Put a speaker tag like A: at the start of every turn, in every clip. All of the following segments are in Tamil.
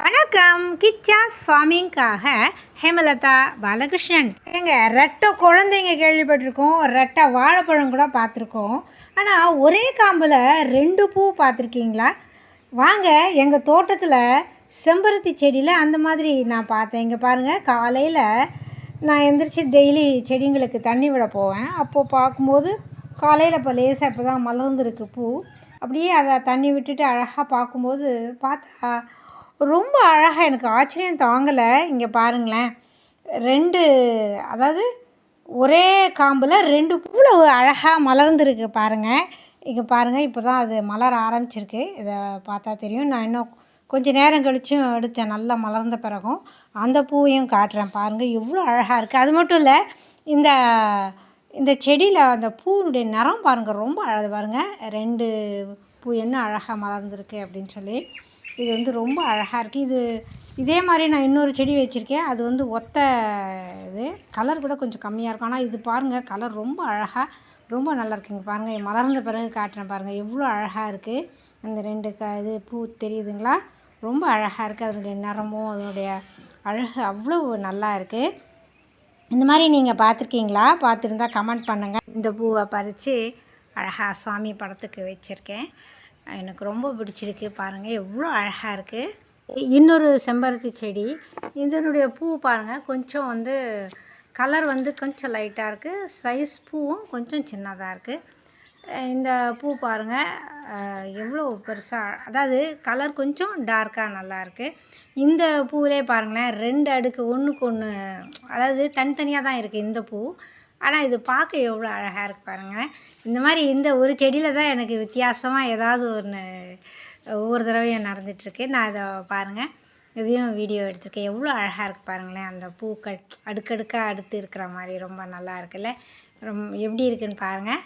A: வணக்கம். கிச்சாஸ் ஃபார்மிங்காக ஹேமலதா பாலகிருஷ்ணன். எங்க ரெட்டை குழந்தைங்க கேள்விப்பட்டிருக்கோம். ரெட்டை வாழைப்பழம் கூட பார்த்துருக்கோம். ஆனால் ஒரே காம்பில் ரெண்டு பூ பார்த்துருக்கீங்களா? வாங்க எங்கள் தோட்டத்தில் செம்பருத்தி செடியில் அந்த மாதிரி நான் பார்த்தேன். இங்கே பாருங்கள் காலையில் நான் எந்திரிச்சு டெய்லி செடிங்களுக்கு தண்ணி விட போவேன். அப்போது பார்க்கும்போது காலையில் இப்போ லேசாக இப்போ தான் மலர்ந்துருக்கு பூ. அப்படியே அதை தண்ணி விட்டுட்டு அழகாக பார்க்கும்போது பார்த்தா ரொம்ப அழகாக எனக்கு ஆச்சரியம் தாங்கலை. இங்கே பாருங்களேன். ரெண்டு அதாவது ஒரே காம்பில் ரெண்டு பூவில் அழகாக மலர்ந்துருக்கு பாருங்கள் இங்கே பாருங்கள் இப்போ தான் அது மலர ஆரம்பிச்சிருக்கு. இதை பார்த்தா தெரியும். நான் இன்னும் கொஞ்சம் நேரம் கழிச்சும் எடுத்தேன். நல்லா மலர்ந்த பிறகும். அந்த பூவையும் காட்டுறேன் பாருங்கள் எவ்வளோ அழகாக இருக்குது அது மட்டும் இல்லை இந்த இந்த செடியில் அந்த பூவினுடைய நிறம் பாருங்கள் ரொம்ப அழகு பாருங்கள் ரெண்டு பூ என்ன அழகாக மலர்ந்துருக்கு அப்படின்னு சொல்லி. இது வந்து ரொம்ப அழகாக இருக்குது இது இதே மாதிரி நான் இன்னொரு செடி வச்சுருக்கேன். அது வந்து ஒத்த இது. கலர் கூட கொஞ்சம் கம்மியாக இருக்கும். ஆனால் இது பாருங்கள் கலர் ரொம்ப அழகாக ரொம்ப நல்லா இருக்குங்க பாருங்கள் மலர்ந்த பிறகு காட்டுறேன் பாருங்கள் எவ்வளோ அழகாக இருக்குது அந்த ரெண்டு க இது பூ தெரியுதுங்களா? ரொம்ப அழகாக இருக்குது அதனுடைய நிறமும் அதனுடைய அழகு அவ்வளோ நல்லா இருக்குது இந்த மாதிரி நீங்கள் பார்த்துருக்கீங்களா? பார்த்துருந்தா கமெண்ட் பண்ணுங்கள் இந்த பூவை பறித்து அழகாக சுவாமி படத்துக்கு வச்சுருக்கேன். எனக்கு ரொம்ப பிடிச்சிருக்கு பாருங்கள் எவ்வளோ அழகாக இருக்குது இன்னொரு செம்பருத்தி செடி. இதனுடைய பூ பாருங்கள் கொஞ்சம் வந்து கலர் வந்து கொஞ்சம் லைட்டாக இருக்குது சைஸ் பூவும் கொஞ்சம் சின்னதாக இருக்குது இந்த பூ பாருங்கள் எவ்வளோ பெருசாக அதாவது கலர் கொஞ்சம் டார்க்காக நல்லாயிருக்கு இந்த பூவிலே பாருங்களேன். ரெண்டு அடுக்கு ஒன்றுக்கு ஒன்று அதாவது தனித்தனியாக தான் இருக்குது இந்த பூ. ஆனால் இது பார்க்க எவ்வளோ அழகாக இருக்குது பாருங்களேன். இந்த மாதிரி இந்த ஒரு செடியில் தான் எனக்கு வித்தியாசமாக ஏதாவது ஒன்று ஒவ்வொரு தடவையும் நடந்துகிட்ருக்கு நான் இதை பாருங்கள் இதையும் வீடியோ எடுத்திருக்கேன். எவ்வளோ அழகாக இருக்குது பாருங்களேன். அந்த பூக்கள் அடுக்கடுக்காக அடுத்து இருக்கிற மாதிரி ரொம்ப நல்லா இருக்குல்ல. ரொம் எப்படி இருக்குன்னு பாருங்கள்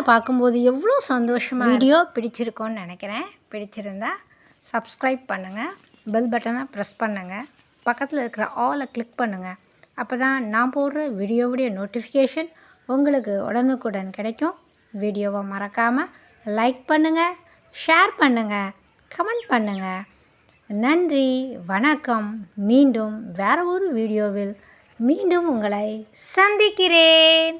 A: பூக்களை பார்க்கும்போது எவ்வளோ சந்தோஷமாக வீடியோ பிடிச்சிருக்கோன்னு நினைக்கிறேன். பிடிச்சிருந்தா சப்ஸ்கிரைப் பண்ணுங்கள் பெல் பட்டனை ப்ரெஸ் பண்ணுங்கள் பக்கத்தில் இருக்கிற ஆலை கிளிக் பண்ணுங்கள் அப்போ தான் நான் போடுற வீடியோவுடைய நோட்டிஃபிகேஷன் உங்களுக்கு உடனுக்குடன் கிடைக்கும். வீடியோவை மறக்காமல் லைக் பண்ணுங்கள் ஷேர் பண்ணுங்கள் கமெண்ட் பண்ணுங்கள் நன்றி வணக்கம். மீண்டும் வேறு ஒரு வீடியோவில் மீண்டும் உங்களை சந்திக்கிறேன்.